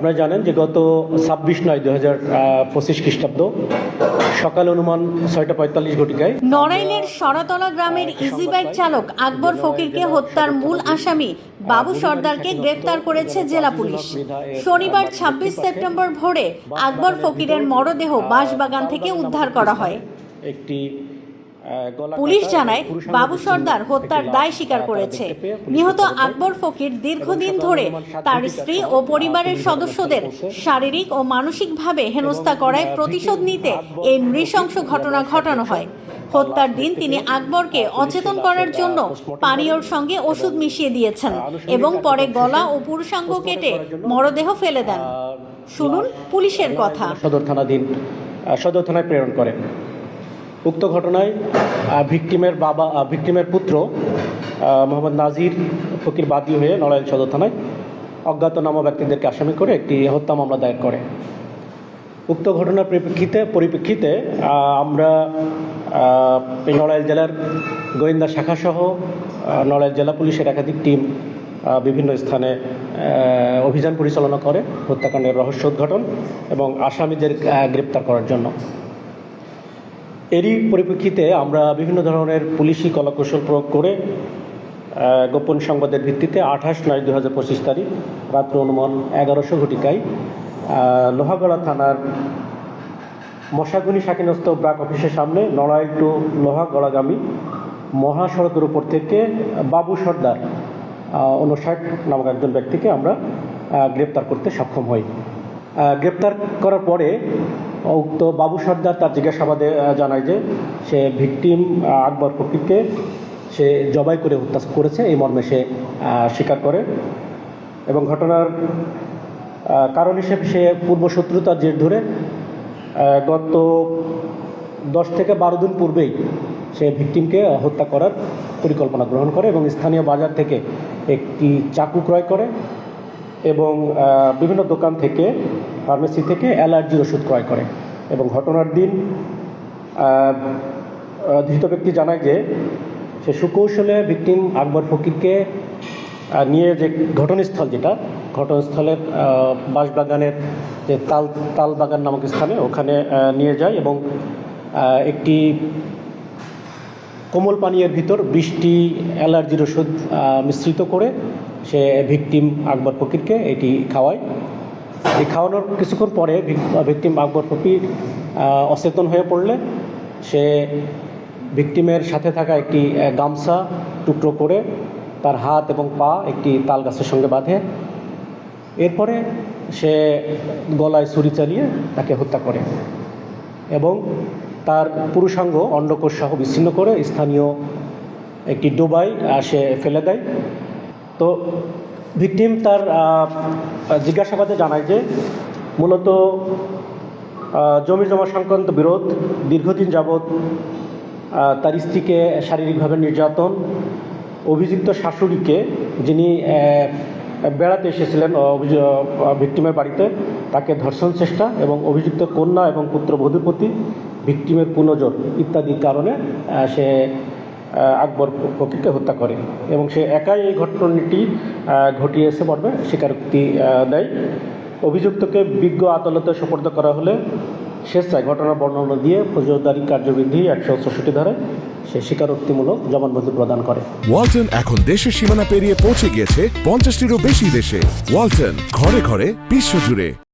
আপনারা জানেন যে গত ছাব্বিশ নয় দু হাজার পঁচিশ খ্রিস্টাব্দ সকাল অনুমান ছয়টা পঁয়তাল্লিশ ঘটিকায় নড়াইলের সরাতলা গ্রামের ইজি বাইক চালক আকবর ফকিরকে হত্যার মূল আসামি বাবু সর্দারকে গ্রেপ্তার করেছে জেলা পুলিশ। শনিবার ছাব্বিশ সেপ্টেম্বর ভোরে আকবর ফকিরের মরদেহ বাঁশবাগান থেকে উদ্ধার করা হয়। একটি পুলিশ জানায় বাবু সর্দার হত্যার দায় স্বীকার করেছে। নিহত আকবর ফকির দীর্ঘদিন ধরে তার স্ত্রী ও পরিবারের সদস্যদের শারীরিক ও মানসিকভাবে হেনস্থা করায় প্রতিশোধ নিতে এই নৃশংস ঘটনা ঘটানো হয়। হত্যার দিন তিনি আকবরকে অচেতন করার জন্য পানীয়র সঙ্গে ওষুধ মিশিয়ে দিয়েছেন এবং পরে গলা ও পুরুষাঙ্গ কেটে মরদেহ ফেলে দেন। শুনুন পুলিশের কথা। সদর থানাধীন সদর থানায় প্রেরণ করে উক্ত ঘটনায় ভিকটিমের বাবা ভিকটিমের পুত্র মোহাম্মদ নাজির ফকির বাদী হয়ে নড়াইল সদর থানায় অজ্ঞাতনামা ব্যক্তিদেরকে আসামি করে একটি হত্যা মামলা দায়ের করে। উক্ত ঘটনার পরিপ্রেক্ষিতে পরিপ্রেক্ষিতে আমরা নড়াইল জেলার গোয়েন্দা শাখাসহ নড়াইল জেলা পুলিশের একাধিক টিম বিভিন্ন স্থানে অভিযান পরিচালনা করে, হত্যাকাণ্ডের রহস্য উদ্ঘাটন এবং আসামিদের গ্রেপ্তার করার জন্য। এরই পরিপ্রেক্ষিতে আমরা বিভিন্ন ধরনের পুলিশি কলাকৌশল প্রয়োগ করে গোপন সংবাদের ভিত্তিতে আঠাশ নয় দু হাজার পঁচিশ তারিখ রাত্র অনুমান এগারোশো ঘটিকায় লোহাগড়া থানার মশাগুনি শাকিনস্ত ব্রাক অফিসের সামনে নড়াইল টু লোহাগড়াগামী মহাসড়কের উপর থেকে বাবু সর্দার উনষাট নামক একজন ব্যক্তিকে আমরা গ্রেপ্তার করতে সক্ষম হই। গ্রেপ্তার করার পরে উক্ত বাবু সর্দার তার জিজ্ঞাসাবাদে জানায় যে সে ভিকটিম আকবর ফকিরকে সে জবাই করে হত্যা করেছে, এই মর্মে সে স্বীকার করে। এবং ঘটনার কারণ হিসেবে সে পূর্ব শত্রুতার জের ধরে গত দশ থেকে বারো দিন পূর্বেই সে ভিকটিমকে হত্যা করার পরিকল্পনা গ্রহণ করে এবং স্থানীয় বাজার থেকে একটি চাকু ক্রয় করে। এবং বিভিন্ন দোকান থেকে ফার্মেসি থেকে অ্যালার্জির ওষুধ ক্রয় করে। এবং ঘটনার দিন ধৃত ব্যক্তি জানায় যে, সে সুকৌশলে ভিকটিম আকবর ফকিরকে নিয়ে যে ঘটনাস্থল যেটা, ঘটনাস্থলের বাঁশবাগানের যে তাল, তালবাগান নামক স্থানে ওখানে নিয়ে যায় এবং একটি কোমল পানীয়ের ভিতর বৃষ্টি, অ্যালার্জির ওষুধ মিশ্রিত করে সে ভিকটিম আকবর ফকিরকে এটি খাওয়ায়। এই খাওয়ানোর কিছুক্ষণ পরে ভিকটিম আকবর ফকির অচেতন হয়ে পড়লে সে ভিকটিমের সাথে থাকা একটি গামছা টুকরো করে তার হাত এবং পা একটি তাল গাছের সঙ্গে বাঁধে। এরপরে সে গলায় ছুরি চালিয়ে তাকে হত্যা করে এবং তার পুরুষাঙ্গ অন্ডকোষ সহ বিচ্ছিন্ন করে স্থানীয় একটি আহ, সে ফেলে দেয়। তো ভিকটিম তার জিজ্ঞাসাবাদে জানায় যে মূলত জমি জমা সংক্রান্ত বিরোধ দীর্ঘদিন যাবৎ তার স্ত্রীকে শারীরিকভাবে নির্যাতন অভিযুক্ত শাশুড়িকে যিনি বেড়াতে এসেছিলেন ভিক্টিমের বাড়িতে। তাকে ধর্ষণ চেষ্টা এবং অভিযুক্ত কন্যা এবং পুত্রবধূর প্রতি ভিকটিমের পুনজোর ইত্যাদি কারণে সে আকবর ফকিরকে হত্যা করে এবং সে একাই এই ঘটনাটি ঘটিয়েছে মর্মে স্বীকারোক্তি দেয়। অভিযুক্তকে বিজ্ঞ আদালতে সোপর্দ করা হলে স্বেচ্ছায় ঘটনা বর্ণনা দিয়ে ফৌজদারি কার্যবিধি একশো চৌষট্টি ধারে সে স্বীকারোক্তিমূলক জবানবন্দি প্রদান করে। ওয়ালটন এখন দেশের সীমানা পেরিয়ে পৌঁছে গিয়েছে পঞ্চাশটিরও বেশি দেশে। ওয়ালটন ঘরে ঘরে বিশ্বজুড়ে।